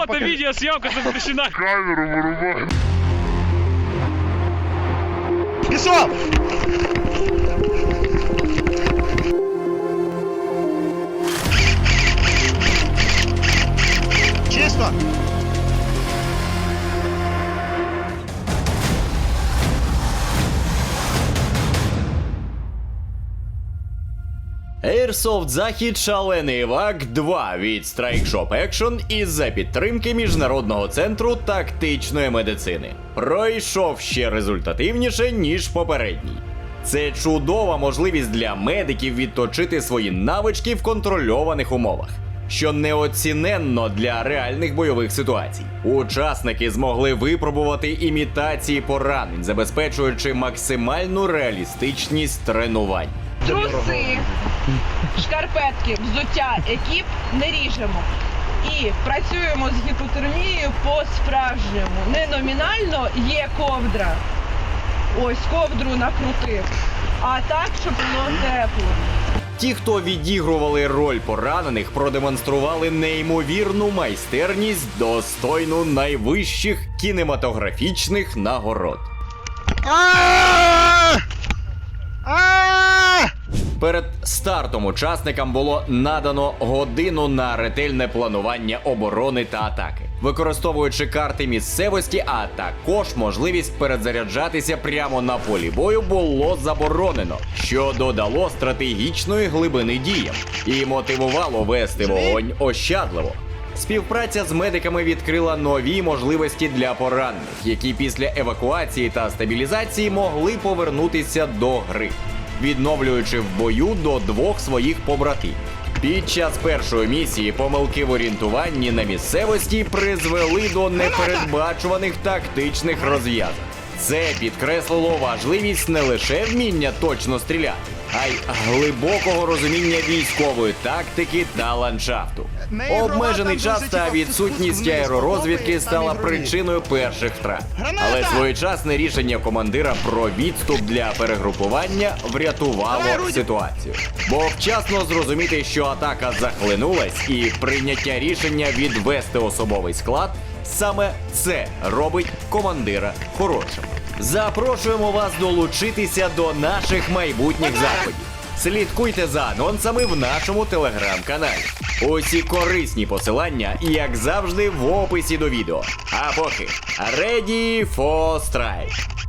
Это видеосъемка запрещена. Камеру вырубай. Пішов! Чисто! Airsoft Захід Шалений Вак 2 від Strike Shop Action із-за підтримки Міжнародного центру тактичної медицини. Пройшов ще результативніше, ніж попередній. Це чудова можливість для медиків відточити свої навички в контрольованих умовах, що неоціненно для реальних бойових ситуацій. Учасники змогли випробувати імітації поранень, забезпечуючи максимальну реалістичність тренувань. Труси, шкарпетки, взуття, екіп не ріжемо. І працюємо з гіпотермією по-справжньому. Не номінально є ковдра. Ось ковдру накрутив. А так, щоб було тепло. Ті, хто відігрували роль поранених, продемонстрували неймовірну майстерність, достойну найвищих кінематографічних нагород. А! А! Перед стартом учасникам було надано годину на ретельне планування оборони та атаки, використовуючи карти місцевості, а також можливість перезаряджатися прямо на полі бою було заборонено, що додало стратегічної глибини діям і мотивувало вести вогонь ощадливо. Співпраця з медиками відкрила нові можливості для поранених, які після евакуації та стабілізації могли повернутися до гри, відновлюючи в бою до двох своїх побратимів. Під час першої місії помилки в орієнтуванні на місцевості призвели до непередбачуваних тактичних розв'язок. Це підкреслило важливість не лише вміння точно стріляти, а й глибокого розуміння військової тактики та ландшафту. Обмежений час та відсутність аеророзвідки стала причиною перших втрат. Але своєчасне рішення командира про відступ для перегрупування врятувало ситуацію. Бо вчасно зрозуміти, що атака захлинулась, і прийняття рішення відвести особовий склад саме це робить командира хорошим. Запрошуємо вас долучитися до наших майбутніх заходів. Слідкуйте за анонсами в нашому телеграм-каналі. Усі корисні посилання, як завжди, в описі до відео. А поки ready for strike.